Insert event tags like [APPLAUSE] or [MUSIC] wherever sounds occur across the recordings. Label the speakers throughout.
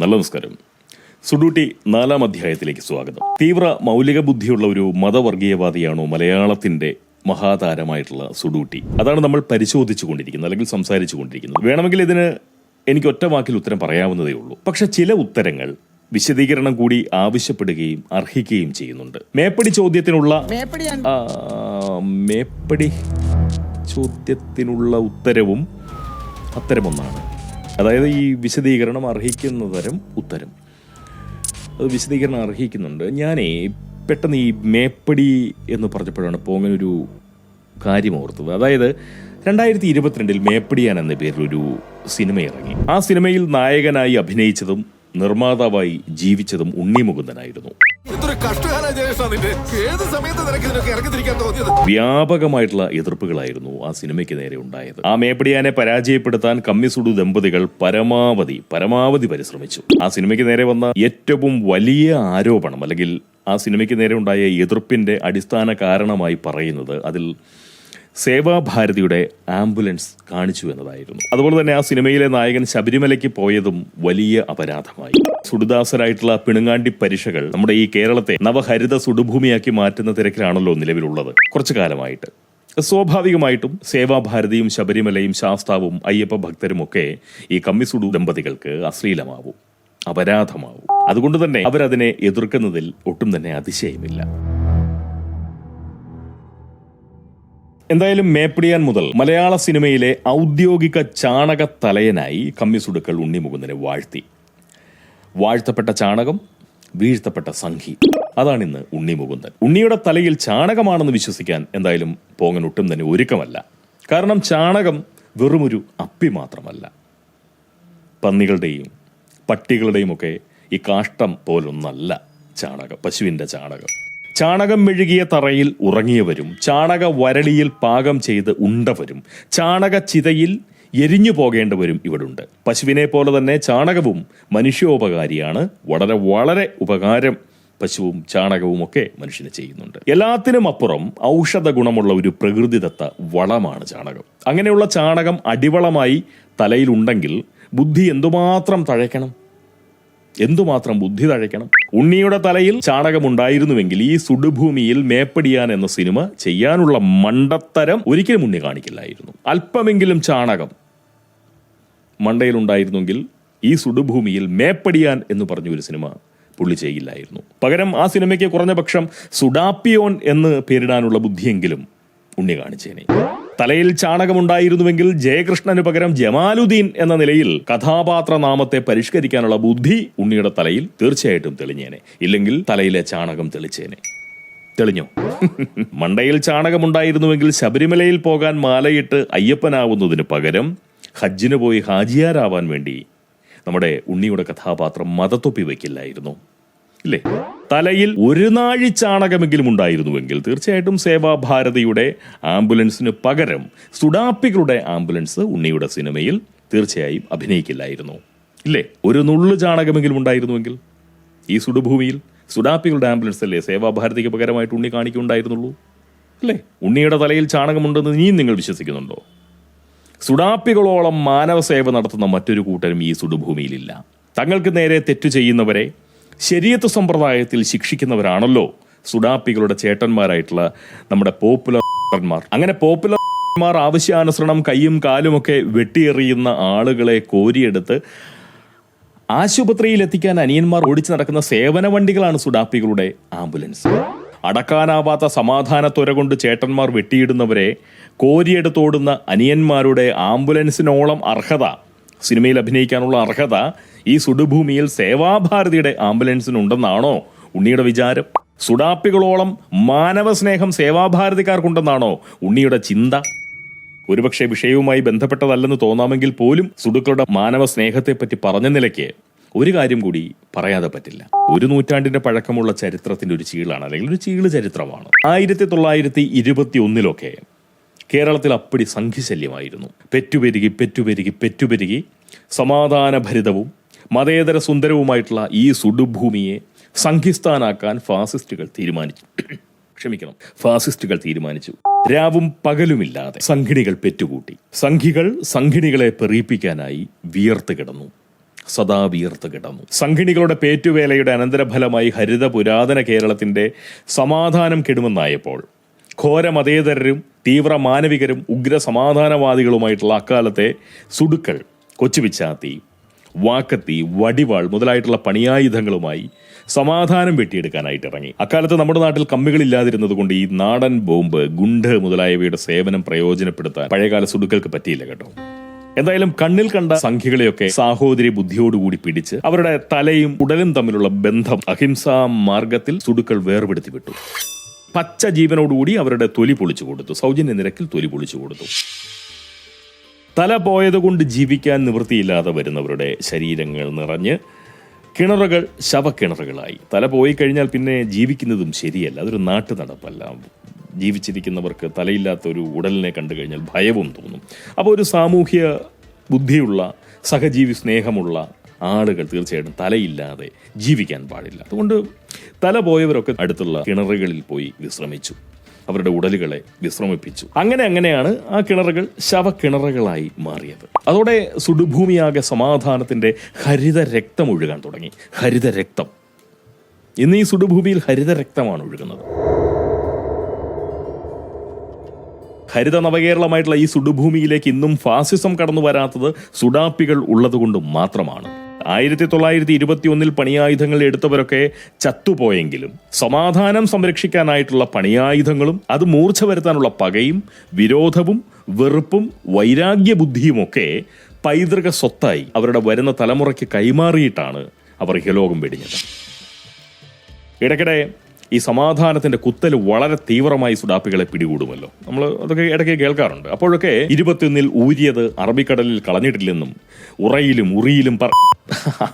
Speaker 1: നല്ല നമസ്കാരം. സുഡൂട്ടി നാലാം അധ്യായത്തിലേക്ക് സ്വാഗതം. തീവ്ര മൗലിക ബുദ്ധിയുള്ള ഒരു മതവർഗീയവാദിയാണോ മലയാളത്തിന്റെ മഹാതാരമായിട്ടുള്ള സുഡൂട്ടി? അതാണ് നമ്മൾ പരിശോധിച്ചു കൊണ്ടിരിക്കുന്നത് അല്ലെങ്കിൽ സംസാരിച്ചു കൊണ്ടിരിക്കുന്നത്. വേണമെങ്കിൽ ഇതിന് എനിക്ക് ഒറ്റ വാക്കിൽ ഉത്തരം പറയാവുന്നതേ ഉള്ളൂ. പക്ഷെ ചില ഉത്തരങ്ങൾ വിശദീകരണം കൂടി ആവശ്യപ്പെടുകയും അർഹിക്കുകയും ചെയ്യുന്നുണ്ട്. മേപ്പടി ചോദ്യത്തിനുള്ള മേപ്പടി ചോദ്യത്തിനുള്ള ഉത്തരവും അത്തരമൊന്നാണ്. അതായത് ഈ വിശദീകരണം അർഹിക്കുന്ന തരം ഉത്തരം. അത് വിശദീകരണം അർഹിക്കുന്നുണ്ട്. ഞാനേ പെട്ടെന്ന് ഈ മേപ്പടി എന്ന് പറഞ്ഞപ്പോഴാണ് പോങ്ങനൊരു കാര്യം ഓർത്തത്. അതായത് രണ്ടായിരത്തി ഇരുപത്തിരണ്ടിൽ മേപ്പടിയാൻ എന്ന പേരിൽ ഒരു സിനിമ ഇറങ്ങി. ആ സിനിമയിൽ നായകനായി അഭിനയിച്ചതും നിർമ്മാതാവായി ജീവിച്ചതും ഉണ്ണി മുകുന്ദനായിരുന്നു വ്യാപകമായിട്ടുള്ള എതിർപ്പുകളായിരുന്നു ആ സിനിമയ്ക്ക് നേരെ ഉണ്ടായത്. ആ മേപ്പടിയാനെ പരാജയപ്പെടുത്താൻ കമ്മിസുഡു ദമ്പതികൾ പരമാവധി പരമാവധി പരിശ്രമിച്ചു. ആ സിനിമയ്ക്ക് നേരെ വന്ന ഏറ്റവും വലിയ ആരോപണം അല്ലെങ്കിൽ ആ സിനിമയ്ക്ക് നേരെ ഉണ്ടായ എതിർപ്പിന്റെ അടിസ്ഥാന കാരണമായി പറയുന്നത് അതിൽ സേവാഭാരതിയുടെ ആംബുലൻസ് കാണിച്ചു എന്നതായിരുന്നു. അതുപോലെ തന്നെ ആ സിനിമയിലെ നായകൻ ശബരിമലയ്ക്ക് പോയതും വലിയ അപരാധമായി. സുടുദാസരായിട്ടുള്ള പിണുങ്ങാണ്ടി പരീക്ഷകൾ നമ്മുടെ ഈ കേരളത്തെ നവഹരിത സുടുഭൂമിയാക്കി മാറ്റുന്ന തിരക്കിലാണല്ലോ നിലവിലുള്ളത്. കുറച്ചു കാലമായിട്ട്. സ്വാഭാവികമായിട്ടും സേവാഭാരതിയും ശബരിമലയും ശാസ്താവും അയ്യപ്പ ഭക്തരും ഒക്കെ ഈ കമ്മിസുഡു ദമ്പതികൾക്ക് അശ്ലീലമാവും അപരാധമാവും. അതുകൊണ്ട് തന്നെ അവരതിനെ എതിർക്കുന്നതിൽ ഒട്ടും തന്നെ അതിശയമില്ല. എന്തായാലും മേപ്പിടിയാൻ മുതൽ മലയാള സിനിമയിലെ ഔദ്യോഗിക ചാണക തലയനായി കമ്മിസുടുക്കൾ ഉണ്ണിമുകുന്ദനെ വാഴ്ത്തി. വാഴ്ത്തപ്പെട്ട ചാണകം വീഴ്ത്തപ്പെട്ട സംഘി. അതാണ് ഇന്ന് ഉണ്ണി മുകുന്ദൻ ഉണ്ണിയുടെ തലയിൽ ചാണകമാണെന്ന് വിശ്വസിക്കാൻ എന്തായാലും പോങ്ങൻ ഒട്ടും തന്നെ ഒരുക്കമല്ല. കാരണം ചാണകം വെറുമൊരു അപ്പി മാത്രമല്ല. പന്നികളുടെയും പട്ടികളുടെയും ഒക്കെ ഈ കാഷ്ടം പോലൊന്നല്ല ചാണകം പശുവിന്റെ ചാണകം. ചാണകം മെഴുകിയ തറയിൽ ഉറങ്ങിയവരും ചാണക വരളിയിൽ പാകം ചെയ്ത് ഉണ്ടവരും ചാണക ചിതയിൽ എരിഞ്ഞു പോകേണ്ടവരും ഇവിടുണ്ട്. പശുവിനെ പോലെ തന്നെ ചാണകവും മനുഷ്യോപകാരിയാണ്. വളരെ വളരെ ഉപകാരം പശുവും ചാണകവും ഒക്കെ മനുഷ്യന് ചെയ്യുന്നുണ്ട്. എല്ലാത്തിനും അപ്പുറം ഔഷധ ഗുണമുള്ള ഒരു പ്രകൃതിദത്ത വളമാണ് ചാണകം. അങ്ങനെയുള്ള ചാണകം അടിവളമായി തലയിലുണ്ടെങ്കിൽ ബുദ്ധി എന്തുമാത്രം തഴയ്ക്കണം? എന്തുമാത്രം ബുദ്ധി തഴയ്ക്കണം? ഉണ്ണിയുടെ തലയിൽ ചാണകമുണ്ടായിരുന്നുവെങ്കിൽ ഈ സുടുഭൂമിയിൽ മേപ്പടിയാൻ എന്ന സിനിമ ചെയ്യാനുള്ള മണ്ടത്തരം ഒരിക്കലും ഉണ്ണി കാണിക്കില്ലായിരുന്നു. അല്പമെങ്കിലും ചാണകം മണ്ടയിലുണ്ടായിരുന്നെങ്കിൽ ഈ സുടുഭൂമിയിൽ മേപ്പടിയാൻ എന്ന് പറഞ്ഞു ഒരു സിനിമ പുള്ളി ചെയ്യില്ലായിരുന്നു. പകരം ആ സിനിമയ്ക്ക് കുറഞ്ഞ പക്ഷം സുഡാപ്പിയോൺ എന്ന് പേരിടാനുള്ള ബുദ്ധിയെങ്കിലും ഉണ്ണി കാണിച്ചേനെ. തലയിൽ ചാണകമുണ്ടായിരുന്നുവെങ്കിൽ ജയകൃഷ്ണന് പകരം ജമാലുദ്ദീൻ എന്ന നിലയിൽ കഥാപാത്ര നാമത്തെ പരിഷ്കരിക്കാനുള്ള ബുദ്ധി ഉണ്ണിയുടെ തലയിൽ തീർച്ചയായിട്ടും തെളിഞ്ഞേനെ. ഇല്ലെങ്കിൽ തലയിലെ ചാണകം തെളിച്ചേനെ. തെളിഞ്ഞോ? [LAUGHS] മണ്ടയിൽ ചാണകമുണ്ടായിരുന്നുവെങ്കിൽ ശബരിമലയിൽ പോകാൻ മാലയിട്ട് അയ്യപ്പനാവുന്നതിന് പകരം ഹജ്ജിന് പോയി ഹാജിയാരാവാൻ വേണ്ടി നമ്മുടെ ഉണ്ണിയുടെ കഥാപാത്രം മതത്തൊപ്പി വയ്ക്കില്ലായിരുന്നു. ഇല്ലേ തലയിൽ ഒരു നാഴി ചാണകമെങ്കിലും ഉണ്ടായിരുന്നുവെങ്കിൽ തീർച്ചയായിട്ടും സേവാഭാരതിയുടെ ആംബുലൻസിന് പകരം സുഡാപ്പികളുടെ ആംബുലൻസ് ഉണ്ണിയുടെ സിനിമയിൽ തീർച്ചയായും അഭിനയിക്കില്ലായിരുന്നു. ഇല്ലേ ഒരു നുള്ളു ചാണകമെങ്കിലും ഉണ്ടായിരുന്നുവെങ്കിൽ ഈ സുടുഭൂമിയിൽ സുഡാപ്പികളുടെ ആംബുലൻസ് അല്ലേ സേവാഭാരതിക്ക് പകരമായിട്ട് ഉണ്ണി കാണിക്കുണ്ടായിരുന്നുള്ളൂ അല്ലേ ഉണ്ണിയുടെ തലയിൽ ചാണകമുണ്ടെന്ന് നീ നിങ്ങൾ വിശ്വസിക്കുന്നുണ്ടോ? സുഡാപ്പികളോളം മാനവ സേവ നടത്തുന്ന മറ്റൊരു കൂട്ടരും ഈ സുടുഭൂമിയിലില്ല തങ്ങൾക്ക് നേരെ തെറ്റു ചെയ്യുന്നവരെ ശരീരത്ത് സമ്പ്രദായത്തിൽ ശിക്ഷിക്കുന്നവരാണല്ലോ സുഡാപ്പികളുടെ ചേട്ടന്മാരായിട്ടുള്ള നമ്മുടെ പോപ്പുലർമാർ അങ്ങനെ പോപ്പുലർ മാർ ആവശ്യാനുസരണം കൈയും കാലുമൊക്കെ വെട്ടിയെറിയുന്ന ആളുകളെ കോരിയെടുത്ത് ആശുപത്രിയിൽ എത്തിക്കാൻ അനിയന്മാർ ഓടിച്ചു നടക്കുന്ന സേവന വണ്ടികളാണ് സുഡാപ്പികളുടെ ആംബുലൻസ്. അടക്കാനാവാത്ത സമാധാനത്തൊര കൊണ്ട് ചേട്ടന്മാർ വെട്ടിയിടുന്നവരെ കോരിയെടുത്തോടുന്ന അനിയന്മാരുടെ ആംബുലൻസിനോളം അർഹത സിനിമയിൽ അഭിനയിക്കാനുള്ള അർഹത ഈ സുടുഭൂമിയിൽ സേവാഭാരതിയുടെ ആംബുലൻസിനുണ്ടെന്നാണോ ഉണ്ണിയുടെ വിചാരം? സുഡാപ്പികളോളം മാനവസ്നേഹം സേവാഭാരതിക്കാർക്കുണ്ടെന്നാണോ ഉണ്ണിയുടെ ചിന്ത? ഒരുപക്ഷെ വിഷയവുമായി ബന്ധപ്പെട്ടതല്ലെന്ന് തോന്നാമെങ്കിൽ പോലും സുഡുക്കളുടെ മാനവ സ്നേഹത്തെപ്പറ്റി പറഞ്ഞ നിലയ്ക്ക് ഒരു കാര്യം കൂടി പറയാതെ പറ്റില്ല. ഒരു നൂറ്റാണ്ടിന്റെ പഴക്കമുള്ള ചരിത്രത്തിന്റെ ഒരു ചീളാണ് അല്ലെങ്കിൽ ഒരു ചീൾ ചരിത്രമാണ്. ആയിരത്തി തൊള്ളായിരത്തി ഇരുപത്തി ഒന്നിലൊക്കെ കേരളത്തിൽ അപ്പടി സംഘിശല്യമായിരുന്നു പെറ്റുപെരുകി പെറ്റുപെരുകി പെറ്റുപെരുകി സമാധാനഭരിതവും മതേതര സുന്ദരവുമായിട്ടുള്ള ഈ സുടുഭൂമിയെ സംഘിസ്ഥാനാക്കാൻ ഫാസിസ്റ്റുകൾ തീരുമാനിച്ചു. ക്ഷമിക്കണം ഫാസിസ്റ്റുകൾ തീരുമാനിച്ചു. രാവും പകലുമില്ലാതെ സംഘിണികൾ പെറ്റുകൂട്ടി. സംഘികൾ സംഘിണികളെ പെറിയിപ്പിക്കാനായി വിയർത്ത് കിടന്നു. സദാ വീർത്ത് കിടന്നു. സംഘിണികളുടെ പേറ്റുവേലയുടെ അനന്തരഫലമായി ഹരിത പുരാതന കേരളത്തിന്റെ സമാധാനം കെടുമെന്നായപ്പോൾ ഘോര മതേതരരും തീവ്ര മാനവികരും ഉഗ്ര സമാധാനവാദികളുമായിട്ടുള്ള അക്കാലത്തെ സുടുക്കൾ കൊച്ചുപിച്ചാത്തി വാക്കത്തി വടിവാൾ മുതലായിട്ടുള്ള പണിയായുധങ്ങളുമായി സമാധാനം വെട്ടിയെടുക്കാനായിട്ട് ഇറങ്ങി. അക്കാലത്ത് നമ്മുടെ നാട്ടിൽ കമ്മികൾ ഇല്ലാതിരുന്നത് കൊണ്ട് ഈ നാടൻ ബോംബ് ഗുണ്ട് മുതലായവയുടെ സേവനം പ്രയോജനപ്പെടുത്താൻ പഴയകാല സുടുക്കൾക്ക് പറ്റിയില്ല കേട്ടോ. എന്തായാലും കണ്ണിൽ കണ്ട സംഖ്യകളെയൊക്കെ സാഹോദര്യ ബുദ്ധിയോടുകൂടി പിടിച്ച് അവരുടെ തലയും ഉടലും തമ്മിലുള്ള ബന്ധം അഹിംസാ മാർഗത്തിൽ സുടുക്കൾ വേർപെടുത്തി വിട്ടു. പച്ച ജീവനോടുകൂടി അവരുടെ തൊലി പൊളിച്ചു കൊടുത്തു. സൗജന്യ നിരക്കിൽ തൊലി പൊളിച്ചു കൊടുത്തു. തല പോയതുകൊണ്ട് ജീവിക്കാൻ നിവൃത്തിയില്ലാതെ വരുന്നവരുടെ ശരീരങ്ങൾ നിറഞ്ഞ് കിണറുകൾ ശവക്കിണറുകളായി. തല പോയി കഴിഞ്ഞാൽ പിന്നെ ജീവിക്കുന്നതും ശരിയല്ല. അതൊരു നാട്ടു നടപ്പല്ല. ജീവിച്ചിരിക്കുന്നവർക്ക് തലയില്ലാത്ത ഒരു ഉടലിനെ കണ്ടു കഴിഞ്ഞാൽ ഭയവും തോന്നും. അപ്പോൾ ഒരു സാമൂഹ്യ ബുദ്ധിയുള്ള സഹജീവി സ്നേഹമുള്ള ആളുകൾ തീർച്ചയായിട്ടും തലയില്ലാതെ ജീവിക്കാൻ പാടില്ല. അതുകൊണ്ട് തല പോയവരൊക്കെ അടുത്തുള്ള കിണറുകളിൽ പോയി വിശ്രമിച്ചു. അവരുടെ ഉടലുകളെ വിശ്രമിപ്പിച്ചു. അങ്ങനെ അങ്ങനെയാണ് ആ കിണറുകൾ ശവക്കിണറുകളായി മാറിയത്. അതോടെ സുടുഭൂമിയാകെ സമാധാനത്തിന്റെ ഹരിത രക്തം ഒഴുകാൻ തുടങ്ങി. ഹരിത രക്തം ഇന്ന് ഈ സുടുഭൂമിയിൽ ഹരിത രക്തമാണ് ഒഴുകുന്നത്. ഹരിത നവകേരളമായിട്ടുള്ള ഈ സുടുഭൂമിയിലേക്ക് ഇന്നും ഫാസിസം കടന്നു വരാത്തത് സുഡാപ്പികൾ ഉള്ളതുകൊണ്ട് മാത്രമാണ്. ആയിരത്തി തൊള്ളായിരത്തി ഇരുപത്തി ഒന്നിൽ പണിയായുധങ്ങൾ എടുത്തവരൊക്കെ ചത്തുപോയെങ്കിലും സമാധാനം സംരക്ഷിക്കാനായിട്ടുള്ള പണിയായുധങ്ങളും അത് മൂർച്ച വരുത്താനുള്ള പകയും വിരോധവും വെറുപ്പും വൈരാഗ്യ ബുദ്ധിയുമൊക്കെ പൈതൃക സ്വത്തായി അവരുടെ വരുന്ന തലമുറയ്ക്ക് കൈമാറിയിട്ടാണ് അവർ ഇഹലോകം വെടിഞ്ഞത്. ഇടയ്ക്കിടെ ഈ സമാധാനത്തിന്റെ കുത്തൽ വളരെ തീവ്രമായി സുഡാപ്പികളെ പിടികൂടുമല്ലോ. നമ്മൾ അതൊക്കെ ഇടയ്ക്ക് കേൾക്കാറുണ്ട്. അപ്പോഴൊക്കെ ഇരുപത്തിയൊന്നിൽ ഊരിയത് അറബിക്കടലിൽ കളഞ്ഞിട്ടില്ലെന്നും ഉറയിലും ഉറിയിലും പറ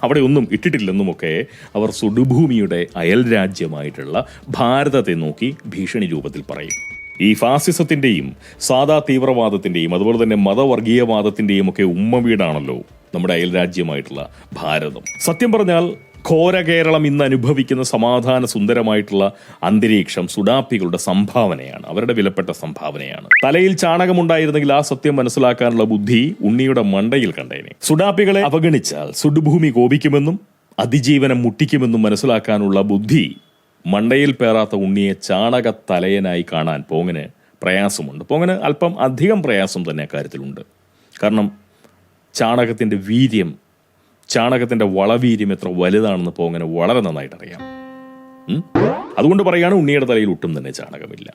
Speaker 1: അവിടെ ഒന്നും ഇട്ടിട്ടില്ലെന്നുമൊക്കെ അവർ സുഡുഭൂമിയുടെ അയൽ രാജ്യമായിട്ടുള്ള ഭാരതത്തെ നോക്കി ഭീഷണി രൂപത്തിൽ പറയും. ഈ ഫാസിസത്തിന്റെയും സാധാ തീവ്രവാദത്തിന്റെയും അതുപോലെ തന്നെ മതവർഗീയവാദത്തിന്റെയും ഒക്കെ ഉമ്മ വീടാണല്ലോ നമ്മുടെ അയൽ രാജ്യമായിട്ടുള്ള ഭാരതം. സത്യം പറഞ്ഞാൽ ഘോര കേരളം ഇന്ന് അനുഭവിക്കുന്ന സമാധാന സുന്ദരമായിട്ടുള്ള അന്തരീക്ഷം സുഡാപ്പികളുടെ സംഭാവനയാണ്. അവരുടെ വിലപ്പെട്ട സംഭാവനയാണ്. തലയിൽ ചാണകമുണ്ടായിരുന്നെങ്കിൽ ആ സത്യം മനസ്സിലാക്കാനുള്ള ബുദ്ധി ഉണ്ണിയുടെ മണ്ടയിൽ കണ്ടേനെ. സുഡാപ്പികളെ അവഗണിച്ചാൽ സുഡുഭൂമി കോപിക്കുമെന്നും അതിജീവനം മുട്ടിക്കുമെന്നും മനസ്സിലാക്കാനുള്ള ബുദ്ധി മണ്ടയിൽ പേറാത്ത ഉണ്ണിയെ ചാണക തലയനായി കാണാൻ പോങ്ങന് പ്രയാസമുണ്ട്. പോങ്ങന് അല്പം അധികം പ്രയാസം തന്നെ അക്കാര്യത്തിലുണ്ട്. കാരണം ചാണകത്തിന്റെ വീര്യം ചാണകത്തിന്റെ വളവീര്യം എത്ര വലുതാണെന്ന് പോങ്ങനെ വളരെ നന്നായിട്ട് അറിയാം. അതുകൊണ്ട് പറയാണ് ഉണ്ണിയുടെ തലയിൽ ഒട്ടും തന്നെ ചാണകമില്ല.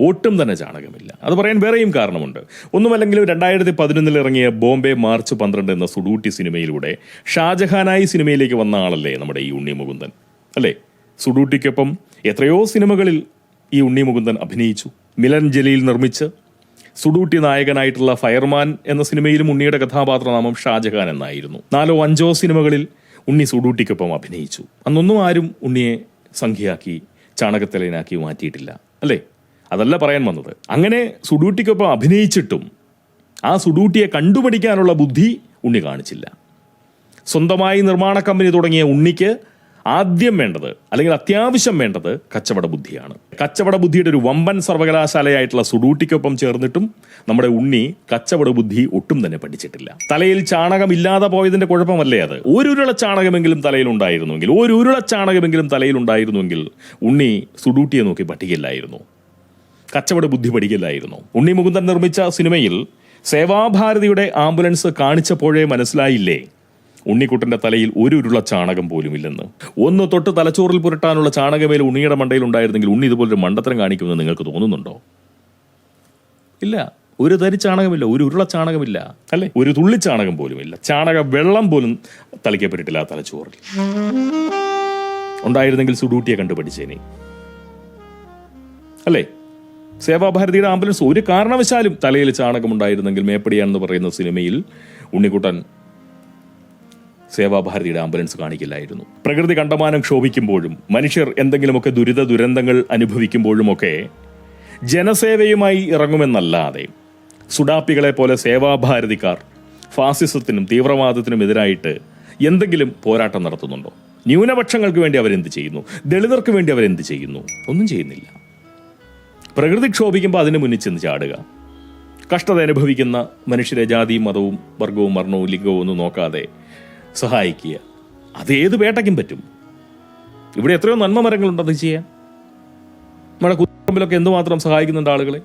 Speaker 1: ഒട്ടും തന്നെ ചാണകമില്ല. അത് പറയാൻ വേറെയും കാരണമുണ്ട്. ഒന്നുമല്ലെങ്കിലും രണ്ടായിരത്തി പതിനൊന്നിൽ ഇറങ്ങിയ ബോംബെ മാർച്ച് പന്ത്രണ്ട് എന്ന സുഡൂട്ടി സിനിമയിലൂടെ ഷാജഹാനായി സിനിമയിലേക്ക് വന്ന ആളല്ലേ നമ്മുടെ ഈ ഉണ്ണി മുകുന്ദൻ അല്ലേ? സുഡൂട്ടിക്കൊപ്പം എത്രയോ സിനിമകളിൽ ഈ ഉണ്ണി മുകുന്ദൻ അഭിനയിച്ചു. മിലൻ ജലീൽ നിർമ്മിച്ച് സുഡൂട്ടി നായകനായിട്ടുള്ള ഫയർമാൻ എന്ന സിനിമയിലും ഉണ്ണിയുടെ കഥാപാത്രനാമം ഷാജഹാൻ എന്നായിരുന്നു. നാലോ അഞ്ചോ സിനിമകളിൽ ഉണ്ണി സുഡൂട്ടിക്കൊപ്പം അഭിനയിച്ചു. അന്നൊന്നും ആരും ഉണ്ണിയെ സംഖ്യയാക്കി ചാണകത്തലയനാക്കി മാറ്റിയിട്ടില്ല അല്ലേ? അതല്ല പറയാൻ വന്നത്. അങ്ങനെ സുഡൂട്ടിക്കൊപ്പം അഭിനയിച്ചിട്ടും ആ സുഡൂട്ടിയെ കണ്ടുപിടിക്കാനുള്ള ബുദ്ധി ഉണ്ണി കാണിച്ചില്ല. സ്വന്തമായി നിർമ്മാണ കമ്പനി തുടങ്ങിയ ഉണ്ണിക്ക് ആദ്യം വേണ്ടത് അല്ലെങ്കിൽ അത്യാവശ്യം വേണ്ടത് കച്ചവട ബുദ്ധിയാണ്. കച്ചവട ബുദ്ധിയുടെ ഒരു വമ്പൻ സർവകലാശാലയായിട്ടുള്ള സുഡൂട്ടിക്കൊപ്പം ചേർന്നിട്ടും നമ്മുടെ ഉണ്ണി കച്ചവട ബുദ്ധി ഒട്ടും തന്നെ പഠിച്ചിട്ടില്ല. തലയിൽ ചാണകം ഇല്ലാതെ പോയതിന്റെ കുഴപ്പമല്ലേ അത്? ഒരു ഉരുള ചാണകമെങ്കിലും തലയിൽ ഉണ്ടായിരുന്നുവെങ്കിൽ ഒരു ഉരുള ചാണകമെങ്കിലും തലയിൽ ഉണ്ടായിരുന്നുവെങ്കിൽ ഉണ്ണി സുഡൂട്ടിയെ നോക്കി പഠിക്കില്ലായിരുന്നു. കച്ചവട ബുദ്ധി പഠിക്കില്ലായിരുന്നു. ഉണ്ണി മുകുന്ദൻ നിർമ്മിച്ച സിനിമയിൽ സേവാഭാരതിയുടെ ആംബുലൻസ് കാണിച്ചപ്പോഴേ മനസ്സിലായില്ലേ? ഉണ്ണിക്കുട്ടന്റെ തലയിൽ ഒരു ഉരുള ചാണകം പോലും ഇല്ലെന്ന് ഒന്ന് തൊട്ട് തലച്ചോറിൽ പുരട്ടാനുള്ള ചാണകമേൽ ഉണ്ണിയുടെ മണ്ടയിൽ ഉണ്ടായിരുന്നെങ്കിൽ ഉണ്ണി ഇതുപോലൊരു മണ്ടത്തരം കാണിക്കുമെന്ന് നിങ്ങൾക്ക് തോന്നുന്നുണ്ടോ? ഇല്ല. ഒരു തരി ചാണകമില്ല ഒരു ഉരുള ചാണകമില്ല അല്ലെ? ഒരു തുള്ളി ചാണകം പോലും ഇല്ല ചാണക വെള്ളം പോലും തളിക്കപ്പെട്ടിട്ടില്ല ആ തലച്ചോറിൽ. ഉണ്ടായിരുന്നെങ്കിൽ സുഡൂട്ടിയെ കണ്ടുപഠിച്ചേനെ. അല്ലേ? സേവാഭാരതിയുടെ ആംബുലൻസ് ഒരു കാരണവശാലും തലയിൽ ചാണകം ഉണ്ടായിരുന്നെങ്കിൽ മേപ്പടിയാണെന്ന് പറയുന്ന സിനിമയിൽ ഉണ്ണിക്കുട്ടൻ സേവാഭാരതിയുടെ ആംബുലൻസ് കാണിക്കില്ലായിരുന്നു. പ്രകൃതി കണ്ടമാനം ക്ഷോഭിക്കുമ്പോഴും മനുഷ്യർ എന്തെങ്കിലുമൊക്കെ ദുരിത ദുരന്തങ്ങൾ അനുഭവിക്കുമ്പോഴുമൊക്കെ ജനസേവയുമായി ഇറങ്ങുമെന്നല്ലാതെ സുഡാപ്പികളെ പോലെ സേവാഭാരതിക്കാർ ഫാസിസത്തിനും തീവ്രവാദത്തിനും എതിരായിട്ട് എന്തെങ്കിലും പോരാട്ടം നടത്തുന്നുണ്ടോ? ന്യൂനപക്ഷങ്ങൾക്ക് വേണ്ടി അവരെന്ത് ചെയ്യുന്നു? ദളിതർക്ക് വേണ്ടി അവരെന്ത് ചെയ്യുന്നു? ഒന്നും ചെയ്യുന്നില്ല. പ്രകൃതി ക്ഷോഭിക്കുമ്പോൾ അതിന് മുന്നിൽ ചെന്ന് ചാടുക. കഷ്ടത അനുഭവിക്കുന്ന മനുഷ്യരെ ജാതിയും മതവും വർഗവും വർണവും ലിംഗവും ഒന്നും നോക്കാതെ സഹായിക്കുക. അത് ഏത് വേട്ടയ്ക്കും പറ്റും. ഇവിടെ എത്രയോ നന്മ മരങ്ങളുണ്ട് അത് ചെയ്യാൻ. നമ്മുടെ കുടുംബത്തിലൊക്കെ എന്തുമാത്രം സഹായിക്കുന്നുണ്ട് ആളുകളെ?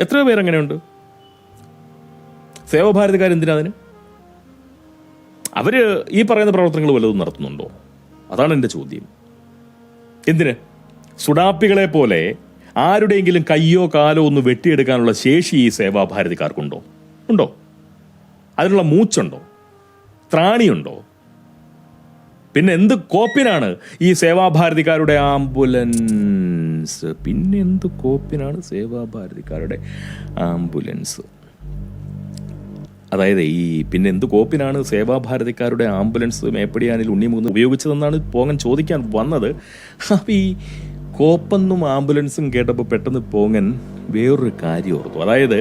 Speaker 1: എത്രയോ പേരങ്ങനെയുണ്ട്. സേവഭാരതിക്കാർ എന്തിനാ അതിന്? അവർ ഈ പറയുന്ന പ്രവർത്തനങ്ങൾ വല്ലതും നടത്തുന്നുണ്ടോ? അതാണ് എന്റെ ചോദ്യം. എന്തിന്? സുഡാപ്പികളെ പോലെ ആരുടെയെങ്കിലും കയ്യോ കാലോ ഒന്ന് വെട്ടിയെടുക്കാനുള്ള ശേഷി ഈ സേവാഭാരതിക്കാർക്കുണ്ടോ? ഉണ്ടോ? അതിനുള്ള മൂച്ചുണ്ടോ? ത്രാണിയുണ്ടോ? പിന്നെ എന്ത് കോപ്പിനാണ് ഈ സേവാഭാരതിക്കാരുടെ ആംബുലൻസ്? പിന്നെ എന്ത് കോപ്പിനാണ് സേവാഭാരതിക്കാരുടെ ആംബുലൻസ്? അതായത് ഈ പിന്നെ എന്ത് കോപ്പിനാണ് സേവാഭാരതിക്കാരുടെ ആംബുലൻസ് മേപ്പടിയാനിൽ ഉണ്ണിമൂന്ന് ഉപയോഗിച്ചതെന്നാണ് പോങ്ങൻ ചോദിക്കാൻ വന്നത്. അപ്പം ഈ കോപ്പെന്നും ആംബുലൻസും കേട്ടപ്പോൾ പെട്ടെന്ന് പോങ്ങൻ വേറൊരു കാര്യം ഓർത്തു. അതായത്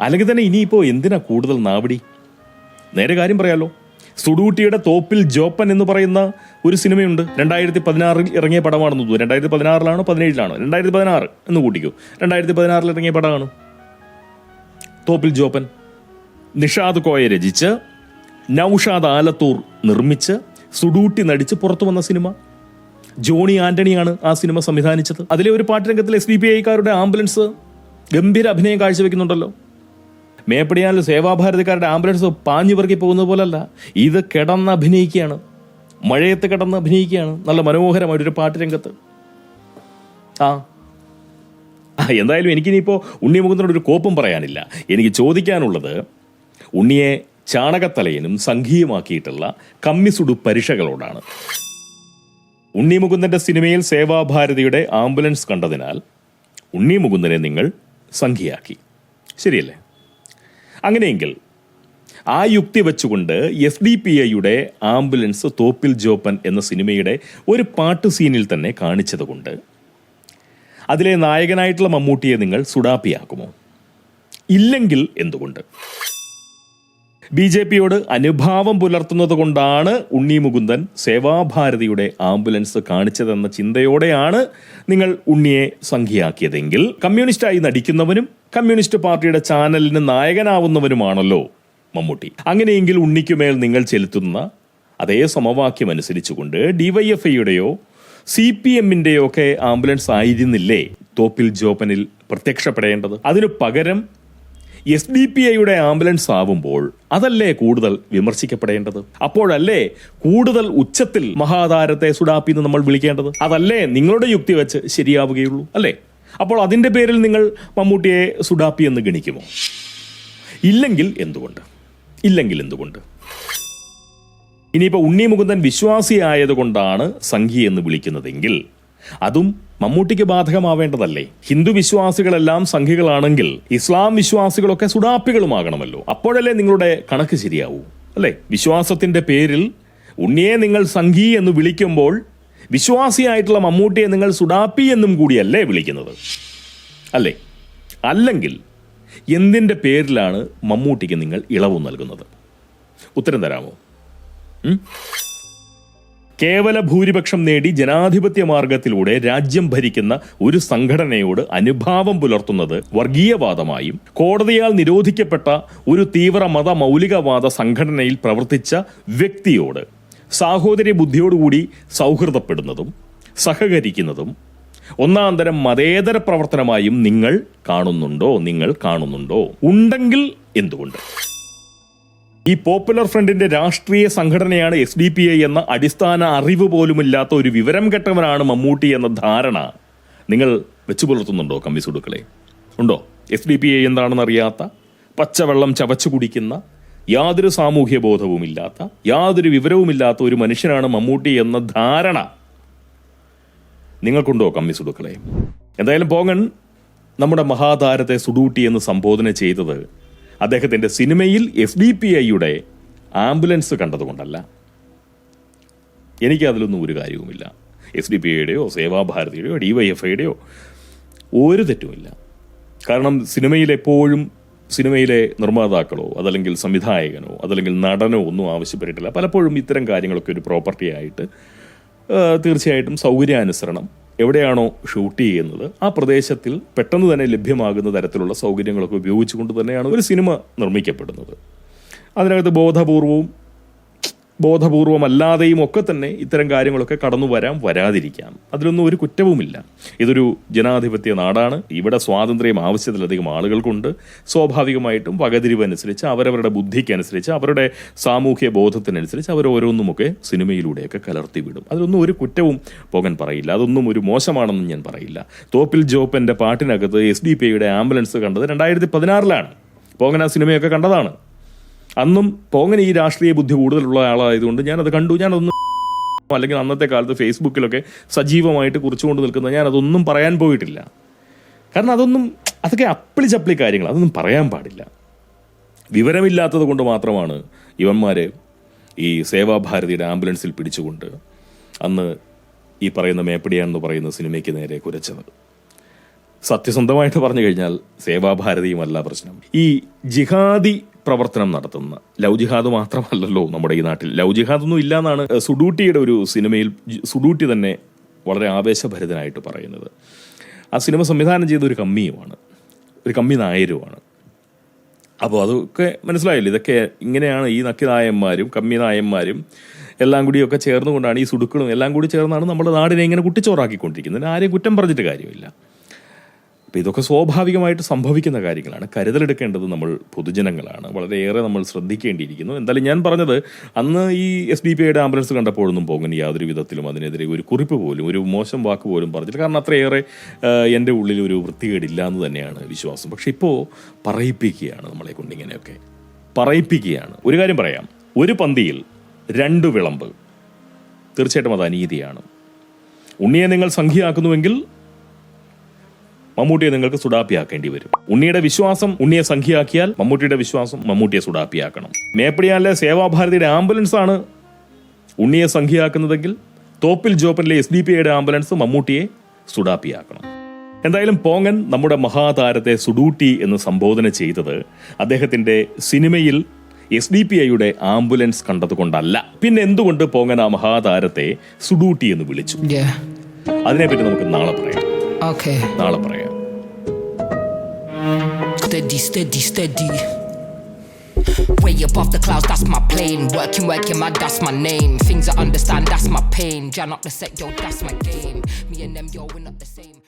Speaker 1: അല്ലെങ്കിൽ തന്നെ ഇനിയിപ്പോൾ എന്തിനാ കൂടുതൽ നാവടി? നേരെ കാര്യം പറയാലോ. സുഡൂട്ടിയുടെ തോപ്പിൽ ജോപ്പൻ എന്ന് പറയുന്ന ഒരു സിനിമയുണ്ട്. രണ്ടായിരത്തി പതിനാറിൽ ഇറങ്ങിയ പടമാണെന്ന് തോന്നുന്നു. രണ്ടായിരത്തി പതിനാറിലാണോ പതിനേഴിലാണോ? രണ്ടായിരത്തി പതിനാറ് എന്ന് കൂട്ടിക്കോ. രണ്ടായിരത്തി പതിനാറിൽ ഇറങ്ങിയ പടമാണ്? തോപ്പിൽ ജോപ്പൻ. നിഷാദ് കോയ രചിച്ച് നൌഷാദ് ആലത്തൂർ നിർമ്മിച്ച് സുഡൂട്ടി നടിച്ച് പുറത്തു വന്ന സിനിമ. ജോണി ആന്റണിയാണ് ആ സിനിമ സംവിധാനിച്ചത്. അതിലെ ഒരു പാട്ടുരംഗത്തിൽ എസ് ബി പി ഐക്കാരുടെ ആംബുലൻസ് ഗംഭീര അഭിനയം കാഴ്ചവെക്കുന്നുണ്ടല്ലോ. മേപ്പടിയാനിൽ സേവാഭാരതിക്കാരുടെ ആംബുലൻസ് പാഞ്ഞു പെറുക്കി പോകുന്നത് പോലല്ല. ഇത് കിടന്ന് അഭിനയിക്കുകയാണ് മഴയത്ത് കിടന്ന് അഭിനയിക്കുകയാണ് നല്ല മനോഹരമായിട്ട് ഒരു പാട്ടുരംഗത്ത് ആ. എന്തായാലും എനിക്കിനിയിപ്പോൾ ഉണ്ണിമുഖത്തിനോട് ഒരു കോപ്പും പറയാനില്ല. എനിക്ക് ചോദിക്കാനുള്ളത് ഉണ്ണിയെ ചാണകത്തലയനും സംഘീയമാക്കിയിട്ടുള്ള കമ്മിസുടു പരീക്ഷകളോടാണ്. ഉണ്ണിമുകുന്ദന്റെ സിനിമയിൽ സേവാഭാരതിയുടെ ആംബുലൻസ് കണ്ടതിനാൽ ഉണ്ണി ഉണ്ണിമുകുന്ദനെ നിങ്ങൾ സംഘിയാക്കി. ശരിയല്ലേ? അങ്ങനെയെങ്കിൽ ആ യുക്തി വെച്ചുകൊണ്ട് എഫ് ഡി പി ഐയുടെ ആംബുലൻസ് തോപ്പിൽ ജോപ്പൻ എന്ന സിനിമയുടെ ഒരു പാട്ട് സീനിൽ തന്നെ കാണിച്ചതുകൊണ്ട് അതിലെ നായകനായിട്ടുള്ള മമ്മൂട്ടിയെ നിങ്ങൾ സുഡാപ്പിയാക്കുമോ? ഇല്ലെങ്കിൽ എന്തുകൊണ്ട്? ബി ജെ പിയോട് അനുഭാവം പുലർത്തുന്നത് കൊണ്ടാണ് ഉണ്ണി മുകുന്ദൻ സേവാഭാരതിയുടെ ആംബുലൻസ് കാണിച്ചതെന്ന ചിന്തയോടെയാണ് നിങ്ങൾ ഉണ്ണിയെ സംഖ്യയാക്കിയതെങ്കിൽ കമ്മ്യൂണിസ്റ്റായി നടിക്കുന്നവനും കമ്മ്യൂണിസ്റ്റ് പാർട്ടിയുടെ ചാനലിന് നായകനാവുന്നവനുമാണല്ലോ മമ്മൂട്ടി. അങ്ങനെയെങ്കിൽ ഉണ്ണിക്കുമേൽ നിങ്ങൾ ചെലുത്തുന്ന അതേ സമവാക്യം അനുസരിച്ചുകൊണ്ട് ഡിവൈഎഫ്ഐയുടെയോ സി പി എമ്മിന്റെയോ ഒക്കെ ആംബുലൻസ് ആയിരുന്നില്ലേ? തോപ്പിൽ ജോപ്പനിൽ പ്രത്യക്ഷപ്പെടേണ്ടത്. അതിനു പകരം എസ് ഡി പി ഐയുടെ ആംബുലൻസ് ആവുമ്പോൾ അതല്ലേ കൂടുതൽ വിമർശിക്കപ്പെടേണ്ടത്? അപ്പോഴല്ലേ കൂടുതൽ ഉച്ചത്തിൽ മഹാതാരത്തെ സുഡാപ്പിന്ന് നമ്മൾ വിളിക്കേണ്ടത്? അതല്ലേ നിങ്ങളുടെ യുക്തി വെച്ച് ശരിയാവുകയുള്ളൂ അല്ലേ? അപ്പോൾ അതിന്റെ പേരിൽ നിങ്ങൾ മമ്മൂട്ടിയെ സുഡാപ്പി എന്ന് ഗണിക്കുമോ? ഇല്ലെങ്കിൽ എന്തുകൊണ്ട്? ഇല്ലെങ്കിൽ എന്തുകൊണ്ട്? ഇനിയിപ്പോൾ ഉണ്ണി മുകുന്ദൻ വിശ്വാസിയായതുകൊണ്ടാണ് സംഘി എന്ന് വിളിക്കുന്നതെങ്കിൽ അതും മമ്മൂട്ടിക്ക് ബാധകമാവേണ്ടതല്ലേ? ഹിന്ദു വിശ്വാസികളെല്ലാം സംഘികളാണെങ്കിൽ ഇസ്ലാം വിശ്വാസികളൊക്കെ സുഡാപ്പികളുമാകണമല്ലോ. അപ്പോഴല്ലേ നിങ്ങളുടെ കണക്ക് ശരിയാവൂ? അല്ലേ? വിശ്വാസത്തിന്റെ പേരിൽ ഉണ്ണിയെ നിങ്ങൾ സംഘി എന്ന് വിളിക്കുമ്പോൾ വിശ്വാസിയായിട്ടുള്ള മമ്മൂട്ടിയെ നിങ്ങൾ സുഡാപ്പി എന്നും കൂടിയല്ലേ വിളിക്കുന്നത്? അല്ലേ? അല്ലെങ്കിൽ എന്തിന്റെ പേരിലാണ് മമ്മൂട്ടിക്ക് നിങ്ങൾ ഇളവ് നൽകുന്നത്? ഉത്തരം തരാമോ? കേവല ഭൂരിപക്ഷം നേടി ജനാധിപത്യ മാർഗത്തിലൂടെ രാജ്യം ഭരിക്കുന്ന ഒരു സംഘടനയോട് അനുഭാവം പുലർത്തുന്നത് വർഗീയവാദമായും കോടതിയാൽ നിരോധിക്കപ്പെട്ട ഒരു തീവ്ര മത മൗലികവാദ സംഘടനയിൽ പ്രവർത്തിച്ച വ്യക്തിയോട് സാഹോദര്യ ബുദ്ധിയോടുകൂടി സൗഹൃദപ്പെടുന്നതും സഹകരിക്കുന്നതും ഒന്നാം തരം മതേതര പ്രവർത്തനമായും നിങ്ങൾ കാണുന്നുണ്ടോ? നിങ്ങൾ കാണുന്നുണ്ടോ? ഉണ്ടെങ്കിൽ എന്തുകൊണ്ട്? ഈ പോപ്പുലർ ഫ്രണ്ടിന്റെ രാഷ്ട്രീയ സംഘടനയാണ് എസ് ഡി പി ഐ എന്ന അടിസ്ഥാന അറിവ് പോലുമില്ലാത്ത ഒരു വിവരം കെട്ടവനാണ് മമ്മൂട്ടി എന്ന ധാരണ നിങ്ങൾ വെച്ചു പുലർത്തുന്നുണ്ടോ കമ്മിസുടുക്കളെ ഉണ്ടോ? എസ് ഡി പി ഐ എന്താണെന്നറിയാത്ത പച്ചവെള്ളം ചവച്ചു കുടിക്കുന്ന യാതൊരു സാമൂഹ്യ ബോധവുമില്ലാത്ത യാതൊരു വിവരവുമില്ലാത്ത ഒരു മനുഷ്യനാണ് മമ്മൂട്ടി എന്ന ധാരണ. നിങ്ങൾക്കുണ്ടോ കമ്മി സുടുക്കളെ എന്തായാലും പോങ്ങൻ നമ്മുടെ മഹാതാരത്തെ സുഡൂട്ടി എന്ന് സംബോധന ചെയ്തത് അദ്ദേഹത്തിന്റെ സിനിമയിൽ എസ് ഡി പി ഐയുടെ ആംബുലൻസ് കണ്ടതുകൊണ്ടല്ല. എനിക്കതിലൊന്നും ഒരു കാര്യവുമില്ല. എസ് ഡി പി ഐയുടെയോ സേവാഭാരതിയുടെയോ ഡി വൈ എഫ് ഐയുടെയോ ഒരു തെറ്റുമില്ല. കാരണം സിനിമയിൽ എപ്പോഴും സിനിമയിലെ നിർമ്മാതാക്കളോ അതല്ലെങ്കിൽ സംവിധായകനോ അതല്ലെങ്കിൽ നടനോ ഒന്നും ആവശ്യപ്പെട്ടിട്ടില്ല. പലപ്പോഴും ഇത്തരം കാര്യങ്ങളൊക്കെ ഒരു പ്രോപ്പർട്ടി ആയിട്ട് തീർച്ചയായിട്ടും സൗകര്യാനുസരണം എവിടെയാണോ ഷൂട്ട് ചെയ്യുന്നത് ആ പ്രദേശത്തിൽ പെട്ടെന്ന് തന്നെ ലഭ്യമാകുന്ന തരത്തിലുള്ള സൗകര്യങ്ങളൊക്കെ ഉപയോഗിച്ചുകൊണ്ട് തന്നെയാണ് ഒരു സിനിമ നിർമ്മിക്കപ്പെടുന്നത്. അതിനകത്ത് ബോധപൂർവവും ബോധപൂർവമല്ലാതെയും ഒക്കെ തന്നെ ഇത്തരം കാര്യങ്ങളൊക്കെ കടന്നു വരാം വരാതിരിക്കാം. അതിലൊന്നും ഒരു കുറ്റവുമില്ല. ഇതൊരു ജനാധിപത്യ നാടാണ്. ഇവിടെ സ്വാതന്ത്ര്യം ആവശ്യത്തിലധികം ആളുകൾക്കുണ്ട്. സ്വാഭാവികമായിട്ടും വകതിരിവനുസരിച്ച് അവരവരുടെ ബുദ്ധിക്കനുസരിച്ച് അവരുടെ സാമൂഹ്യ ബോധത്തിനനുസരിച്ച് അവർ ഓരോന്നുമൊക്കെ സിനിമയിലൂടെയൊക്കെ കലർത്തി വിടും അതിലൊന്നും ഒരു കുറ്റവും പോകാൻ പറയില്ല. അതൊന്നും ഒരു മോശമാണെന്നും ഞാൻ പറയില്ല. തോപ്പിൽ ജോപ്പന്റെ പാട്ടിനകത്ത് എസ് ഡി പി ആംബുലൻസ് കണ്ടത് രണ്ടായിരത്തി പതിനാറിലാണ്. പോകൻ ആ സിനിമയൊക്കെ കണ്ടതാണ്. അന്നും പോങ്ങൻ ഈ രാഷ്ട്രീയ ബുദ്ധി കൂടുതലുള്ള ആളായതുകൊണ്ട് ഞാനത് കണ്ടു. ഞാനതൊന്നും [LAUGHS] അല്ലെങ്കിൽ അന്നത്തെ കാലത്ത് ഫേസ്ബുക്കിലൊക്കെ സജീവമായിട്ട് കുറിച്ചുകൊണ്ട് നിൽക്കുന്ന ഞാൻ അതൊന്നും പറയാൻ പോയിട്ടില്ല. കാരണം അതൊന്നും [TSK] അതൊക്കെ അപ്പിളി ചപ്പിളി കാര്യങ്ങൾ അതൊന്നും പറയാൻ പാടില്ല. വിവരമില്ലാത്തത് കൊണ്ട് മാത്രമാണ് ഇവന്മാരെ ഈ സേവാഭാരതിയുടെ ആംബുലൻസിൽ പിടിച്ചുകൊണ്ട് അന്ന് ഈ പറയുന്ന മേപ്പടിയാണെന്ന് പറയുന്ന സിനിമയ്ക്ക് നേരെ കുരച്ചത്. സത്യസന്ധമായിട്ട് പറഞ്ഞു കഴിഞ്ഞാൽ സേവാഭാരതിയുമല്ല പ്രശ്നം. ഈ ജിഹാദി പ്രവർത്തനം നടത്തുന്ന ലവ് ജിഹാദ് മാത്രമല്ലല്ലോ നമ്മുടെ ഈ നാട്ടിൽ. ലവ് ജിഹാദ് ഒന്നും ഇല്ലാന്നാണ് സുഡൂട്ടിയുടെ ഒരു സിനിമയിൽ സുഡൂട്ടി തന്നെ വളരെ ആവേശഭരിതനായിട്ട് പറയുന്നത്. ആ സിനിമ സംവിധാനം ചെയ്ത ഒരു കമ്മിയുമാണ് ഒരു കമ്മി നായരുമാണ്. അപ്പോൾ അതൊക്കെ മനസ്സിലായില്ല? ഇതൊക്കെ ഇങ്ങനെയാണ് ഈ നക്കി നായന്മാരും കമ്മി നായന്മാരും എല്ലാം കൂടിയൊക്കെ ചേർന്നുകൊണ്ടാണ് ഈ സുടുക്കളും എല്ലാം കൂടി ചേർന്നാണ് നമ്മുടെ നാടിനെ ഇങ്ങനെ കുട്ടിച്ചോറാക്കിക്കൊണ്ടിരിക്കുന്നത്. ആരെയും കുറ്റം പറഞ്ഞിട്ട് കാര്യമില്ല. അപ്പോൾ ഇതൊക്കെ സ്വാഭാവികമായിട്ട് സംഭവിക്കുന്ന കാര്യങ്ങളാണ്. കരുതലെടുക്കേണ്ടത് നമ്മൾ പൊതുജനങ്ങളാണ്. വളരെയേറെ നമ്മൾ ശ്രദ്ധിക്കേണ്ടിയിരിക്കുന്നു. എന്തായാലും ഞാൻ പറഞ്ഞത് അന്ന് ഈ എസ് ഡി പി ഐയുടെ ആംബുലൻസ് കണ്ടപ്പോഴൊന്നും പോകുന്ന യാതൊരു വിധത്തിലും അതിനെതിരെ ഒരു കുറിപ്പ് പോലും ഒരു മോശം വാക്ക് പോലും പറഞ്ഞില്ല കാരണം അത്രയേറെ എന്റെ ഉള്ളിൽ ഒരു വൃത്തികേടില്ല എന്ന് തന്നെയാണ് വിശ്വാസം. പക്ഷേ ഇപ്പോൾ പറയിപ്പിക്കുകയാണ് നമ്മളെ കൊണ്ടിങ്ങനെയൊക്കെ പറയിപ്പിക്കുകയാണ്. ഒരു കാര്യം പറയാം. ഒരു പന്തിയിൽ രണ്ട് വിളമ്പ് തീർച്ചയായിട്ടും അത് അനീതിയാണ്. ഉണ്ണിയെ നിങ്ങൾ സംഖ്യയാക്കുന്നുവെങ്കിൽ മമ്മൂട്ടിയെ നിങ്ങൾക്ക് സുഡാപ്പിയാക്കേണ്ടി വരും. ഉണ്ണിയുടെ വിശ്വാസം ഉണ്ണിയെ സംഖ്യയാക്കിയാൽ മമ്മൂട്ടിയുടെ വിശ്വാസം മമ്മൂട്ടിയെ സുഡാപ്പിയാക്കണം. മേപ്പടിയാനിലെ സേവാഭാരതിയുടെ ആംബുലൻസ് ആണ് ഉണ്ണിയെ സംഖ്യയാക്കുന്നതെങ്കിൽ തോപ്പിൽ ജോപ്പനിലെ എസ് ഡി പി ഐയുടെ ആംബുലൻസ് മമ്മൂട്ടിയെ സുഡാപ്പിയാക്കണം. എന്തായാലും പോങ്ങൻ നമ്മുടെ മഹാതാരത്തെ സുഡൂട്ടി എന്ന് സംബോധന ചെയ്തത് അദ്ദേഹത്തിന്റെ സിനിമയിൽ എസ് ഡി പി ഐയുടെ ആംബുലൻസ് കണ്ടതുകൊണ്ടല്ല. പിന്നെ എന്തുകൊണ്ട് പോങ്ങൻ ആ മഹാതാരത്തെ സുഡൂട്ടി എന്ന് വിളിച്ചു. അതിനെപ്പറ്റി നമുക്ക് നാളെ പറയാം. നാളെ പറയാം.
Speaker 2: Steady, steady, steady. Way above the clouds, that's my plane. Working, working, my that's my name. Things I understand, that's my pain. Jan up the set, yo, that's my game. Me and them, yo, we're not the same.